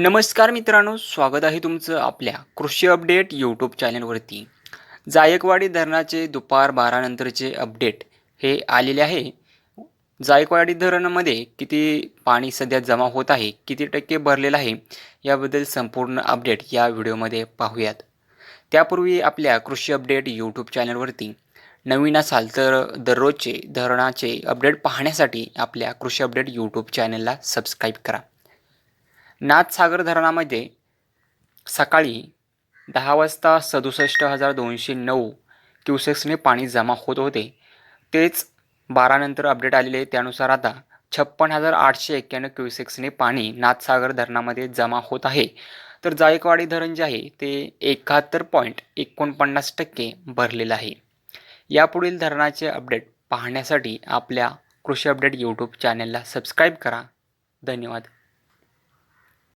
नमस्कार मित्रांनो स्वागत आहे तुमचं आपल्या कृषी अपडेट यूट्यूब चॅनलवरती. जायकवाडी धरणाचे दुपार बारानंतरचे अपडेट हे आलेले आहे. जायकवाडी धरणामध्ये किती पाणी सध्या जमा होत आहे किती टक्के भरलेलं आहे याबद्दल संपूर्ण अपडेट या व्हिडिओमध्ये पाहूयात. त्यापूर्वी आपल्या कृषी अपडेट यूट्यूब चॅनलवरती नवीन असाल तर दररोजचे धरणाचे अपडेट पाहण्यासाठी आपल्या कृषी अपडेट यूट्यूब चॅनलला सबस्क्राईब करा. नाथसागर धरणामध्ये सकाळी दहा वाजता सदुसष्ट हजार दोनशे नऊ क्युसेक्सने पाणी जमा होत होते. तेच बारानंतर अपडेट आलेले त्यानुसार आता छप्पन हजार आठशे एक्क्याण्णव क्युसेक्सने पाणी नाथसागर धरणामध्ये जमा होत आहे. तर जायकवाडी धरण जे आहे ते एकाहत्तर पॉईंट एकोणपन्नास टक्के भरलेलं आहे. यापुढील धरणाचे अपडेट पाहण्यासाठी आपल्या कृषी अपडेट यूट्यूब चॅनलला सबस्क्राईब करा. धन्यवाद.